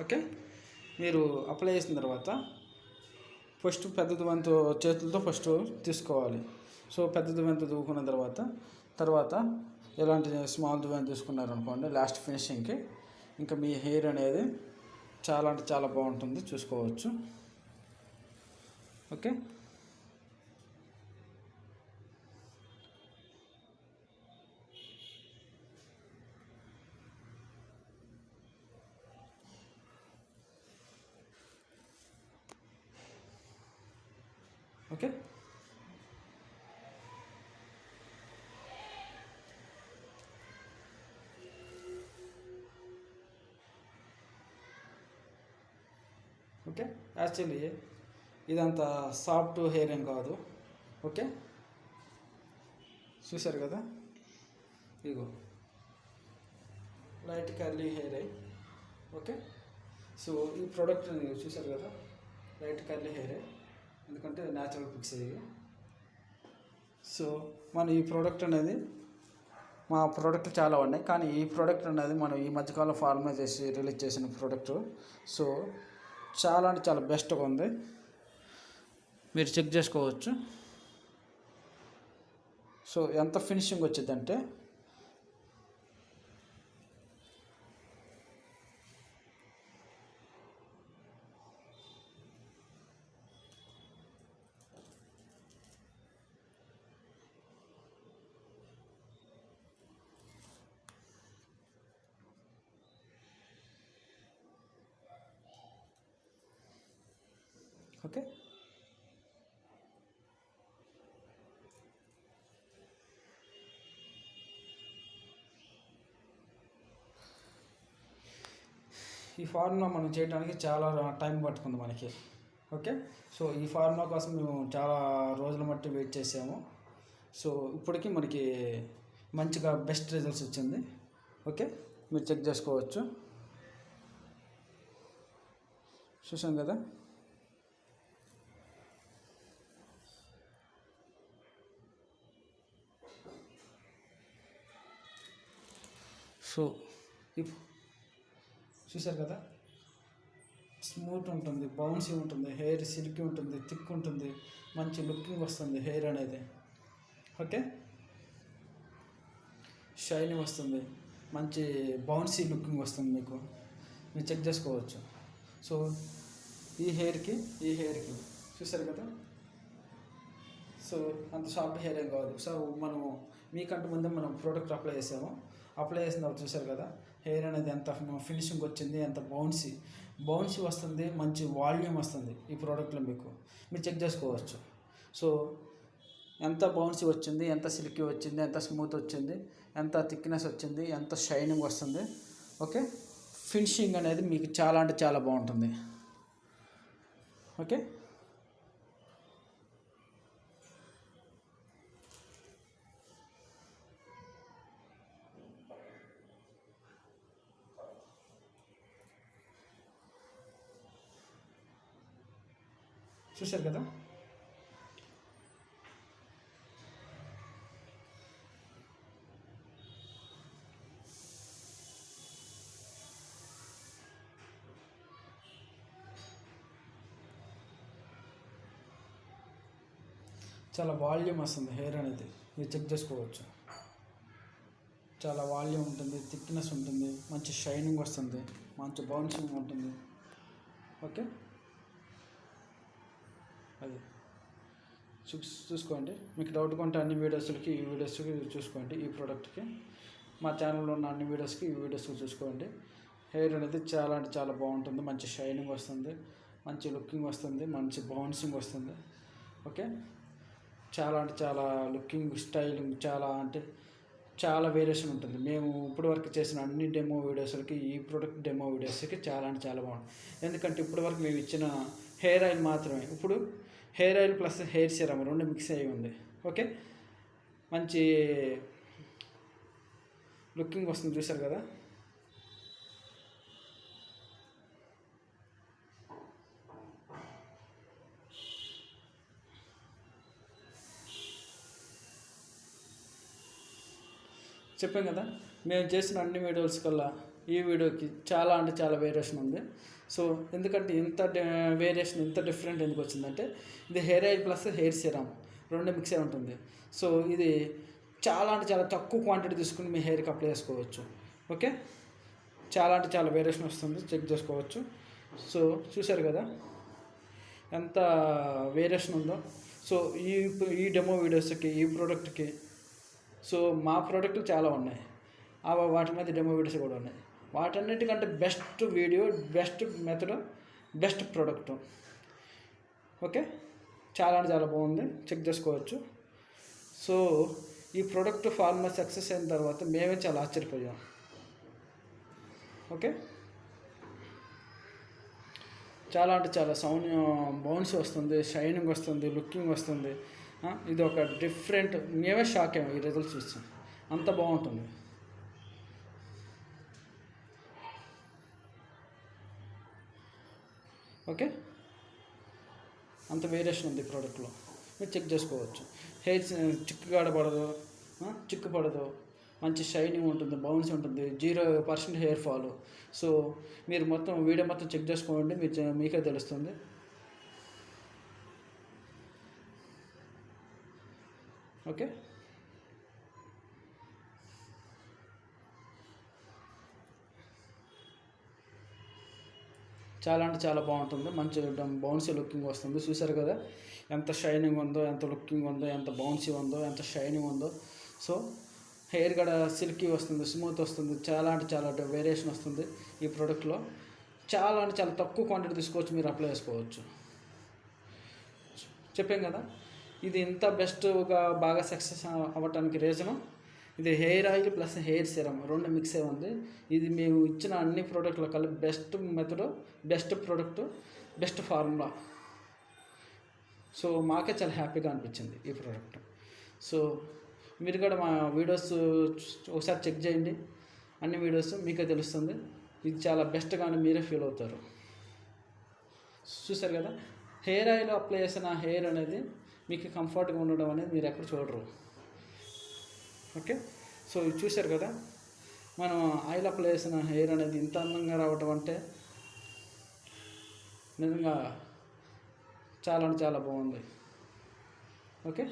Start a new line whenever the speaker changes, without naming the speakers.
Okay? మీరు apply చేసిన తర్వాత ఫస్ట్ పెద్ద వంతు చేతులతో ఫస్ట్ తీసుకోవాలి. సో పెద్ద వంతు దువ్వుకున్న తర్వాత తర్వాత ఎలాంటి స్మాల్ దువ్వెన తీసుకున్నారనుకోండి లాస్ట్ ఫినిషింగ్కి ఇంకా మీ హెయిర్ అనేది చాలా అంటే చాలా బాగుంటుంది చూసుకోవచ్చు. ఓకే? ఓకే. ఓకే యాక్చువల్లీ ఇదంతా సాఫ్ట్ హెయిర్ ఏం కాదు. ఓకే చూశారు కదా? ఇగో లైట్ కర్లీ హెయిర్ అయి ఓకే సో ఈ ప్రోడక్ట్ చూశారు కదా? లైట్ కర్లీ హెయిర్ ఎందుకంటే న్యాచురల్ పిక్స్ ఇవి. సో మన ఈ ప్రోడక్ట్ అనేది మా ప్రోడక్ట్ చాలా ఉన్నాయి. కానీ ఈ ప్రోడక్ట్ అనేది మనం ఈ మధ్యకాలంలో ఫార్మా చేసి రిలీజ్ చేసిన ప్రోడక్ట్ సో చాలా అంటే చాలా బెస్ట్గా ఉంది. మీరు చెక్ చేసుకోవచ్చు. సో ఎంత ఫినిషింగ్ వచ్చిందంటే ఓకే? ఈ ఫార్ములా మనం చేయడానికి చాలా టైం పట్టుకుంది మనకి. ఓకే? సో ఈ ఫార్ములా కోసం మేము చాలా రోజుల మట్టి వెయిట్ చేసాము. సో ఇప్పటికీ మనకి మంచిగా బెస్ట్ రిజల్ట్స్ వచ్చింది. ఓకే? మీరు చెక్ చేసుకోవచ్చు. చూసాం కదా? సో ఇప్ కదా? స్మూత్ ఉంటుంది బౌన్సీ ఉంటుంది హెయిర్ సిల్కీ ఉంటుంది థిక్ ఉంటుంది మంచి లుకింగ్ వస్తుంది హెయిర్ అనేది. ఓకే? షైనింగ్ వస్తుంది మంచి బౌన్సీ లుకింగ్ వస్తుంది మీకు. మీరు చెక్ చేసుకోవచ్చు. సో ఈ హెయిర్కి ఈ హెయిర్కి చూసారు కదా? సో అంత సాఫ్ట్ హెయిర్ ఏం కావాలి సో మనం మీకంటే ముందే మనం ప్రోడక్ట్ అప్లై చేసాము. అప్లై చేసినప్పుడు చూసారు కదా. హెయిర్ అనేది ఎంత ఫినిషింగ్ వచ్చింది ఎంత బౌన్సీ. బౌన్సీ వస్తుంది మంచి వాల్యూమ్ వస్తుంది ఈ ప్రోడక్ట్లో మీకు. మీరు చెక్ చేసుకోవచ్చు. సో ఎంత బౌన్సీ వచ్చింది ఎంత సిల్కీ వచ్చింది ఎంత స్మూత్ వచ్చింది ఎంత థిక్నెస్ వచ్చింది ఎంత షైనింగ్ వస్తుంది ఓకే? ఫినిషింగ్ అనేది మీకు చాలా అంటే చాలా బాగుంటుంది. ఓకే? చూశారు కదా? చాలా వాల్యూమ్ వస్తుంది హెయిర్ అనేది. మీరు చెక్ చేసుకోవచ్చు. చాలా వాల్యూమ్ ఉంటుంది థిక్నెస్ ఉంటుంది మంచి షైనింగ్ వస్తుంది మంచి బౌన్సింగ్ ఉంటుంది. ఓకే? అది. చూసుకోండి. మీకు డౌట్ ఉంటే అన్ని వీడియోస్కి ఈ వీడియోస్కి చూసుకోండి ఈ ప్రోడక్ట్కి మా ఛానల్లో ఉన్న అన్ని వీడియోస్కి ఈ వీడియోస్కి చూసుకోండి. హెయిర్ అనేది చాలా అంటే చాలా బాగుంటుంది. మంచి షైనింగ్ వస్తుంది. మంచి లుకింగ్ వస్తుంది. మంచి బౌన్సింగ్ వస్తుంది. ఓకే చాలా అంటే చాలా లుకింగ్ స్టైలింగ్ చాలా అంటే చాలా వేరియేషన్ ఉంటుంది. మేము ఇప్పటివరకు చేసిన అన్ని డెమో వీడియోస్లకి ఈ ప్రోడక్ట్ డెమో వీడియోస్కి చాలా అంటే చాలా బాగుంటుంది. ఎందుకంటే ఇప్పటివరకు మేము ఇచ్చిన హెయిర్ ఆయిల్ మాత్రమే. ఇప్పుడు hair oil plus hair serum రెండు మిక్స్ అయ్యి ఉంది. ఓకే? మంచి లుకింగ్ వస్తుంది చూసారు కదా? చెప్పాం కదా? మేము చేసిన అన్ని వీడియోస్ కల్లా ఈ వీడియోకి చాలా అంటే చాలా వేరియేషన్ ఉంది. సో ఎందుకంటే ఇంత వేరియేషన్ ఇంత డిఫరెంట్ ఎందుకు వచ్చిందంటే ఇది hair oil plus hair serum రెండు మిక్స్ అయి ఉంటుంది. సో ఇది చాలా అంటే చాలా తక్కువ క్వాంటిటీ తీసుకుని మీ హెయిర్కి అప్లై చేసుకోవచ్చు. ఓకే చాలా అంటే చాలా వేరియేషన్ వస్తుంది. చెక్ చేసుకోవచ్చు. సో చూశారు కదా? ఎంత వేరియేషన్ ఉందో. సో ఈ ఈ డెమో వీడియోస్కి ఈ ప్రోడక్ట్కి సో మా ప్రోడక్ట్లు చాలా ఉన్నాయి. ఆ వాటి మీద డెమో వీడియోస్ కూడా ఉన్నాయి. వాటన్నిటికంటే best video best method best product okay? చాలా అంటే చాలా బాగుంది. చెక్ చేసుకోవచ్చు. సో ఈ ప్రోడక్ట్ ఫార్మర్ సక్సెస్ అయిన తర్వాత మేమే చాలా ఆశ్చర్యపోయాం. ఓకే? చాలా అంటే చాలా సౌండ్ బౌన్స్ వస్తుంది షైనింగ్ వస్తుంది లుకింగ్ వస్తుంది. ఇది ఒక డిఫరెంట్ మేమే షాక్ అయ్యాం ఈ రిజల్ట్స్ చూసి. అంత బాగుంటుంది. ఓకే? అంత వేరియేషన్ ఉంది ప్రోడక్ట్లో. మీరు చెక్ చేసుకోవచ్చు. హెయిర్ చిక్కుగాడ పడదు చిక్కు పడదు మంచి షైనింగ్ ఉంటుంది బౌన్స్ ఉంటుంది zero percent hair fall. So మీరు మొత్తం వీడియో మొత్తం చెక్ చేసుకోండి మీరు మీకే తెలుస్తుంది. ఓకే? చాలా అంటే చాలా బాగుంటుంది. మంచి బౌన్సీ లుకింగ్ వస్తుంది. చూసారు కదా? ఎంత షైనింగ్ ఉందో ఎంత లుకింగ్ ఉందో ఎంత బౌన్సీ ఉందో ఎంత షైనింగ్ ఉందో. సో హెయిర్ కూడా సిల్కీ వస్తుంది స్మూత్ వస్తుంది. చాలా అంటే చాలా వేరియేషన్ వస్తుంది ఈ ప్రోడక్ట్లో చాలా అంటే చాలా తక్కువ క్వాంటిటీ తీసుకోవచ్చు మీరు అప్లై చేసుకోవచ్చు. చెప్పాం కదా? ఇది ఇంత బెస్ట్గా బాగా సక్సెస్ అవ్వటానికి రీజను ఇది hair oil plus hair serum రెండు మిక్స్ అయి ఉంది. ఇది మేము ఇచ్చిన అన్ని ప్రోడక్ట్ల కలిపి best method best product best formula. So మాకే చాలా హ్యాపీగా అనిపించింది ఈ ప్రోడక్ట్. సో మీరు కూడా మా వీడియోస్ ఒకసారి చెక్ చేయండి. అన్ని వీడియోస్ మీకే తెలుస్తుంది. ఇది చాలా బెస్ట్గానే మీరే ఫీల్ అవుతారు. చూసారు కదా? హెయిర్ ఆయిల్ అప్లై చేసిన హెయిర్ అనేది మీకు కంఫర్ట్గా ఉండడం అనేది మీరు ఎక్కడ చూడరు. ఓకే సో ఇది చూశారు కదా? మనం ఆయిల్ అప్లై చేసిన హెయిర్ అనేది ఇంత అందంగా రావటం అంటే నిజంగా చాలా అంటే చాలా బాగుంది. ఓకే